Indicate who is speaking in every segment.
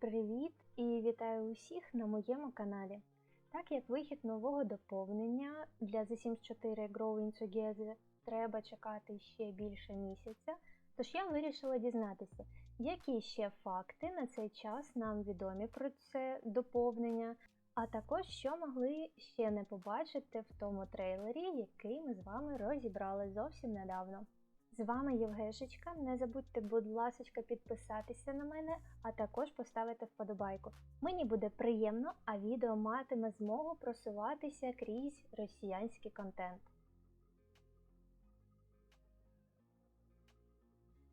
Speaker 1: Привіт-привіт і вітаю усіх на моєму каналі. Так як вихід нового доповнення для The Sims 4 Growing Together треба чекати ще більше місяця, тож я вирішила дізнатися, які ще факти на цей час нам відомі про це доповнення, а також що могли ще не побачити в тому трейлері, який ми з вами розібрали зовсім недавно. З вами Євгешечка. Не забудьте, будь ласка, підписатися на мене, а також поставити вподобайку. Мені буде приємно, а відео матиме змогу просуватися крізь росіянський контент.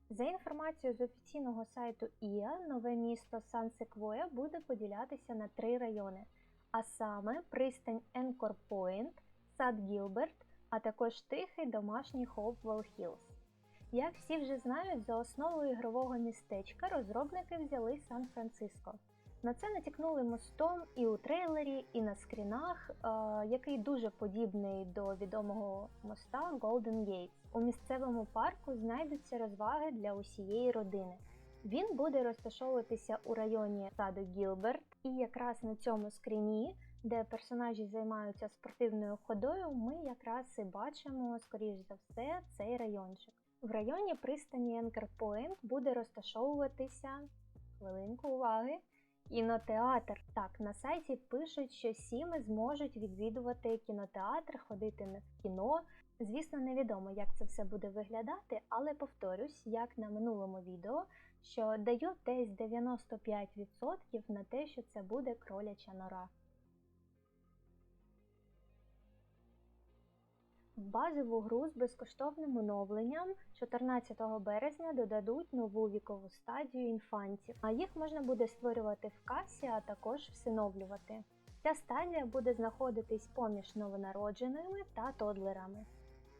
Speaker 1: За інформацією з офіційного сайту ІА, нове місто Сан-Секвоя буде поділятися на три райони, а саме пристань Енкор Пойнт, Сад Гілберт, а також тихий домашній Хоупвелл Хіллз. Як всі вже знають, за основу ігрового містечка розробники взяли Сан-Франциско. На це натякнули мостом і у трейлері, і на скрінах, е який дуже подібний до відомого моста Golden Gate. У місцевому парку знайдуться розваги для усієї родини. Він буде розташовуватися у районі саду Гілберт, і якраз на цьому скріні, де персонажі займаються спортивною ходою, ми якраз і бачимо, скоріш за все, цей райончик. В районі пристані Point буде розташовуватися хвилинку уваги. Кінотеатр. Так, на сайті пишуть, що сіми зможуть відвідувати кінотеатр, ходити в кіно. Звісно, невідомо, як це все буде виглядати, але повторюсь, як на минулому відео, що даю десь 95% на те, що це буде кроляча нора. Базову гру з безкоштовним оновленням 14 березня додадуть нову вікову стадію інфантів, а їх можна буде створювати в касі, а також всиновлювати. Ця стадія буде знаходитись поміж новонародженими та тодлерами.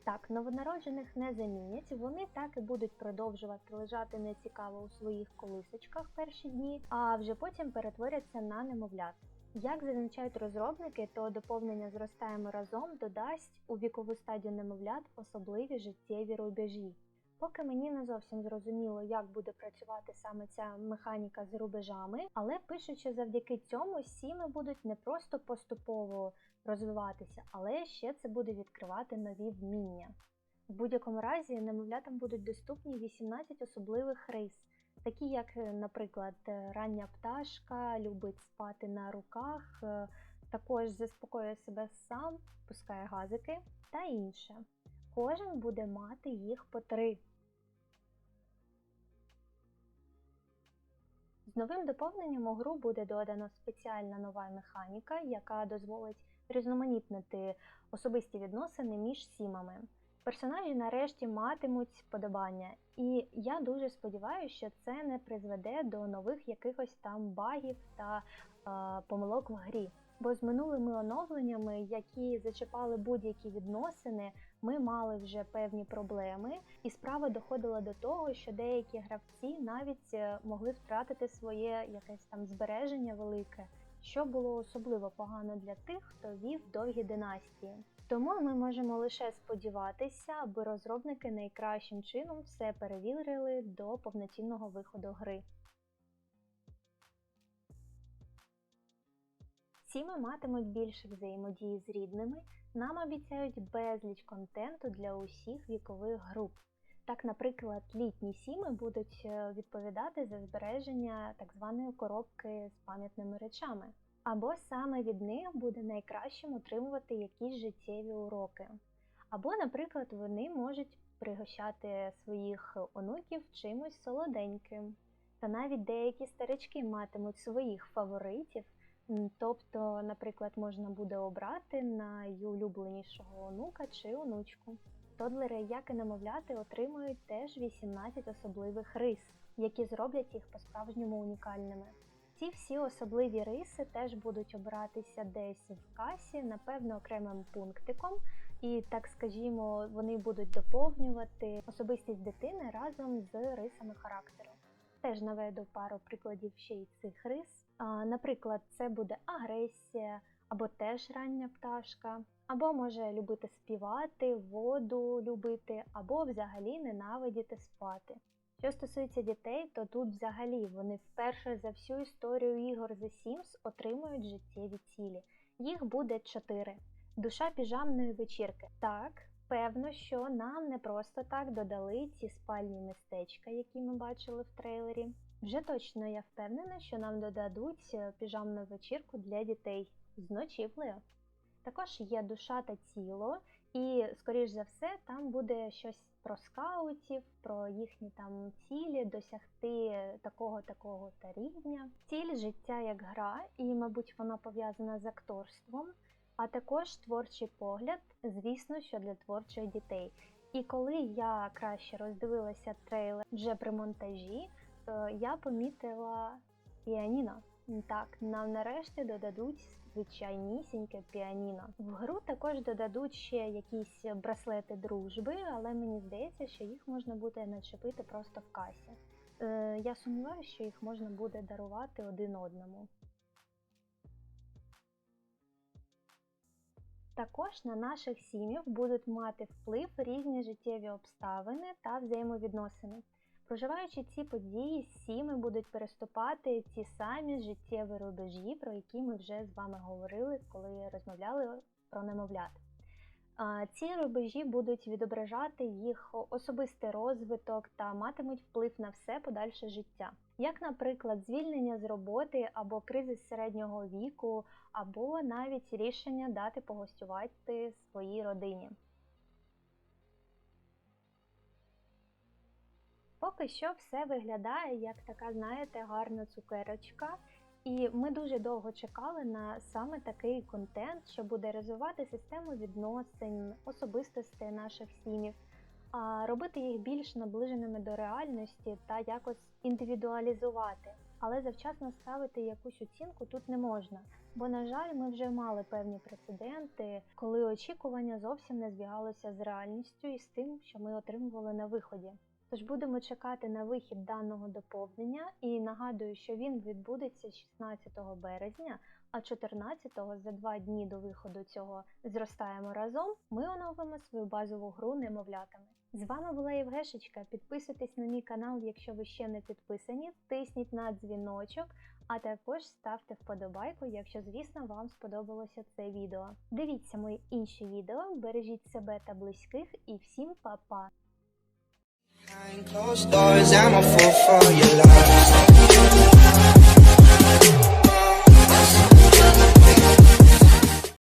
Speaker 1: Так, новонароджених не замінять, вони так і будуть продовжувати лежати нецікаво у своїх колисочках перші дні, а вже потім перетворяться на немовлят. Як зазначають розробники, то доповнення зростаємо разом додасть у вікову стадію немовлят особливі життєві рубежі. Поки мені не зовсім зрозуміло, як буде працювати саме ця механіка з рубежами, але пишуть, що завдяки цьому сіми будуть не просто поступово розвиватися, але ще це буде відкривати нові вміння. В будь-якому разі немовлятам будуть доступні 18 особливих рис такі як, е, наприклад, е, рання пташка, любить спати на руках, е, також заспокоює себе сам, пускає газики та інше. Кожен буде мати їх по три. З новим доповненням у гру буде додано спеціальна нова механіка, яка дозволить різноманітнити особисті відносини між сімами. Персонажі нарешті матимуть сподобання, і я дуже сподіваюся, що це не призведе до нових якихось там багів та е, помилок в грі. Бо з минулими оновленнями, які зачіпали будь-які відносини, ми мали вже певні проблеми, і справа доходила до того, що деякі гравці навіть е, могли втратити своє якесь там збереження велике, що було особливо погано для тих, хто вів довгі династії. Тому ми можемо лише сподіватися, аби розробники найкращим чином все перевірили до повноцінного виходу гри. Сіми матимуть більше взаємодії з рідними, нам обіцяють безліч контенту для усіх вікових груп. Так, наприклад, літні сіми будуть е, відповідати за збереження так званої коробки з пам'ятними речами або саме від них буде найкращим утримувати якісь життєві уроки. Або, наприклад, вони можуть пригощати своїх онуків чимось солоденьким. Та навіть деякі старички матимуть своїх фаворитів, тобто, наприклад, можна буде обрати найулюбленішого онука чи онучку. Тодлери, як і немовляти, отримують теж 18 особливих рис, які зроблять їх по-справжньому унікальними. Ці всі особливі риси теж будуть обиратися десь в касі, напевно, окремим пунктиком, і, так скажімо, вони будуть доповнювати особистість дитини разом з рисами характеру. Теж наведу пару прикладів ще й цих рис. Наприклад, це буде агресія, або теж рання пташка, або може любити співати, воду любити, або взагалі ненавидіти спати. Що стосується дітей, то тут взагалі вони вперше за всю історію ігор The Sims отримують життєві цілі. Їх буде чотири. Душа піжамної вечірки. Так, певно, що нам не просто так додали ці спальні містечка, які ми бачили в трейлері. Вже точно я впевнена, що нам додадуть е, піжамну вечірку для дітей з. Також є душа та тіло, і, скоріш за все, там буде щось про скаутів, про їхні там цілі, досягти такого такого та рівня. Ціль життя як гра, і, мабуть, вона пов'язана з акторством, а також творчий погляд, звісно, що для творчих дітей. І коли я краще роздивилася трейлер вже при монтажі, то я помітила піаніно. Так, нам нарешті додадуть звичайнісіньке піаніно. В гру також додадуть ще якісь браслети дружби, але мені здається, що їх можна буде начепити просто в касі. Е, я сумніваюся, що їх можна буде дарувати один одному. Також на наших сім'їв будуть мати вплив різні життєві обставини та взаємовідносини. Проживаючи ці події, сіми будуть переступати ті самі життєві рубежі, про які ми вже з вами говорили, коли розмовляли про немовлят. Ці рубежі будуть відображати їх особистий розвиток та матимуть вплив на все подальше життя, як, наприклад, звільнення з роботи або кризис середнього віку, або навіть рішення дати погостювати своїй родині. Поки що все виглядає як така, знаєте, гарна цукерочка. І ми дуже довго чекали на саме такий контент, що буде розвивати систему відносин, особистостей наших сім'їв, а робити їх більш наближеними до реальності та якось індивідуалізувати. Але завчасно ставити якусь оцінку тут не можна, бо, на жаль, ми вже мали певні прецеденти, коли очікування зовсім не збігалося з реальністю і з тим, що ми отримували на виході. Тож будемо чекати на вихід даного доповнення і нагадую, що він відбудеться 16 березня, а 14-го за два дні до виходу цього зростаємо разом. Ми оновимо свою базову гру немовлятами. З вами була Євгешечка. Підписуйтесь на мій канал, якщо ви ще не підписані, тисніть на дзвіночок, а також ставте вподобайку, якщо, звісно, вам сподобалося це відео. Дивіться мої інші відео, бережіть себе та близьких і всім па-па!
Speaker 2: Closed doors, I'm a fool for your love.